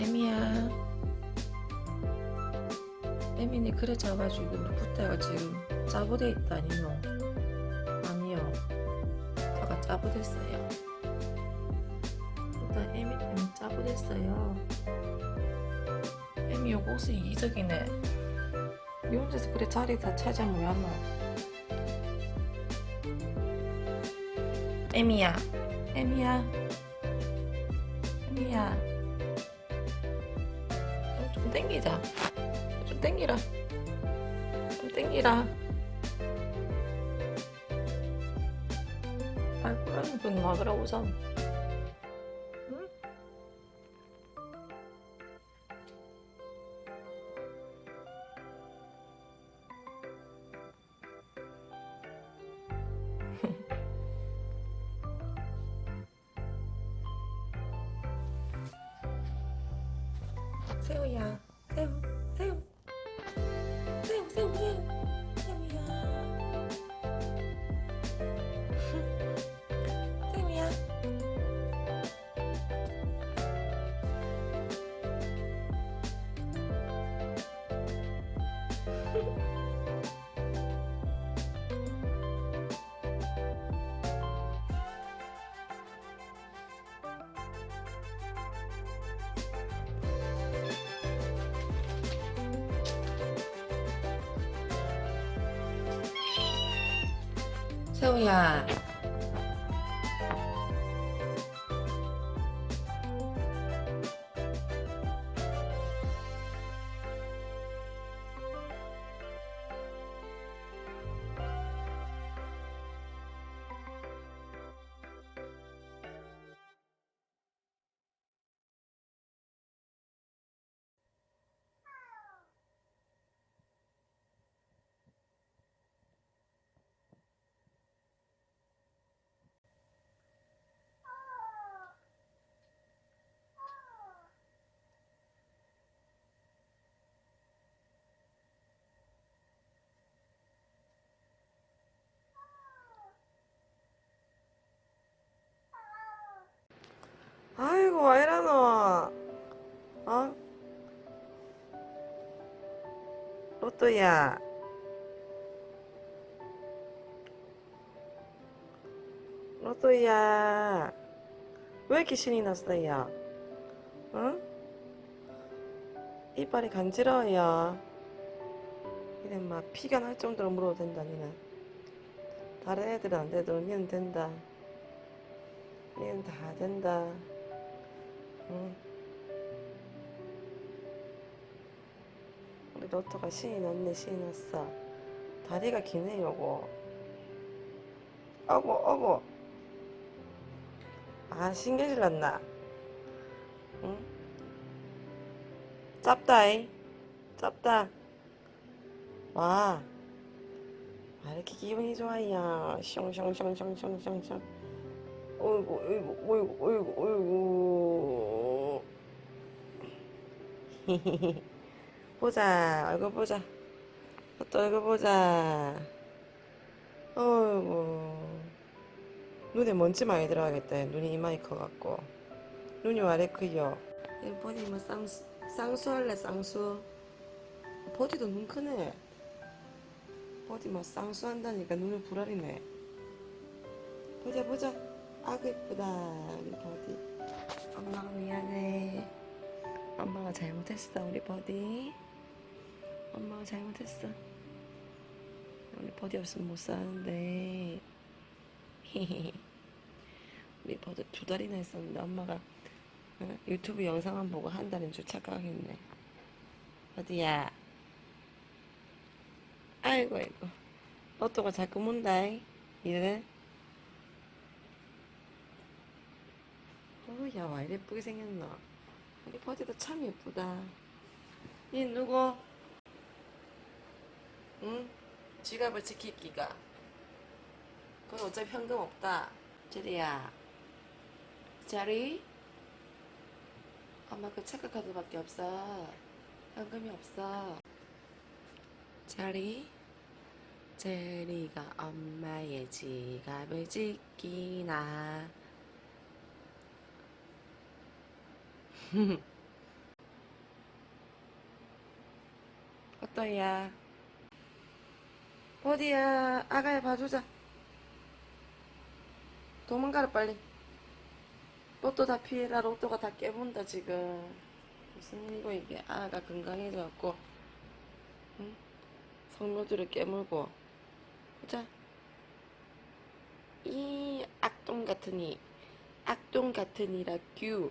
에미야. 에미니 그래 우리 부대가 지금 짜부돼 있다 아니노 아니요. 아가 짜부됐어요. 부대 에미 때문에 짜부됐어요. 에미 요거 옷이 이기적이네. 니 혼자서 그래 자리 다 차지 뭐야노 에미야. 에미야. 에미야. 어, 좀 땡기자. 좀 땡기라. 좀 땡기라. 발꾸라는 분 막으라고 좀. 응? 새우야 새우 새우 새우 새우 새우 새우야 새우야 새우야 아이고 로또야 로또야 왜 이렇게 신이 났어요? 응? 이빨이 간지러워요 이래 막 피가 날 정도로 물어도 된다 니는 다른 애들은 안 돼도 니는 된다 니는 다 된다 응. 우리 로또가 신이 났네 신이 났어. 다리가 기네 요거. 어구 어구. 아 신경질 났나? 응? 짭다이. 짭다. 와. 아, 이렇게 기분이 좋아요. 숑숑숑숑숑숑숑 어이구 어이구 어이구 어이구 어이구 보자. 얼굴 보자. 또 얼굴 보자. 어이구. 눈에 먼지 많이 들어가겠다. 눈이 이마이 커갖고. 눈이 와래 크요 보니 뭐 쌍수 쌍수 할래 쌍수? 버디도 눈 크네. 버디 뭐 쌍수 한다니까 눈을 부라리네. 보자 보자. 아구 이쁘다 우리 버디. 엄마가 미안해. 엄마가 잘못했어 우리 버디 엄마가 잘못했어. 우리 버디 없으면 못 사는데. 우리 버디 두 달이나 했었는데 엄마가 어, 유튜브 영상만 보고 한 달인 줄 착각했네. 버디야. 아이고 아이고. 로또가 자꾸 문다 이래 어야 와 이래 예쁘게 생겼나? 우리 버디도 참 예쁘다. 이 누구 응? 지갑을 지키기가. 그건 어차피 현금 없다. 제리야. 자리? 엄마 그 체크카드밖에 없어. 현금이 없어. 자리? 제리가 엄마의 지갑을 지키나. 어떠야? 어디야? 아가야 봐주자. 도망가라 빨리. 로또 다 피해라. 로또가 다 깨본다 지금. 무슨 일이고 이게 아가 건강해져갖고 응? 성묘들을 깨물고 보자. 이 악동 같으니 악동 같으니라 규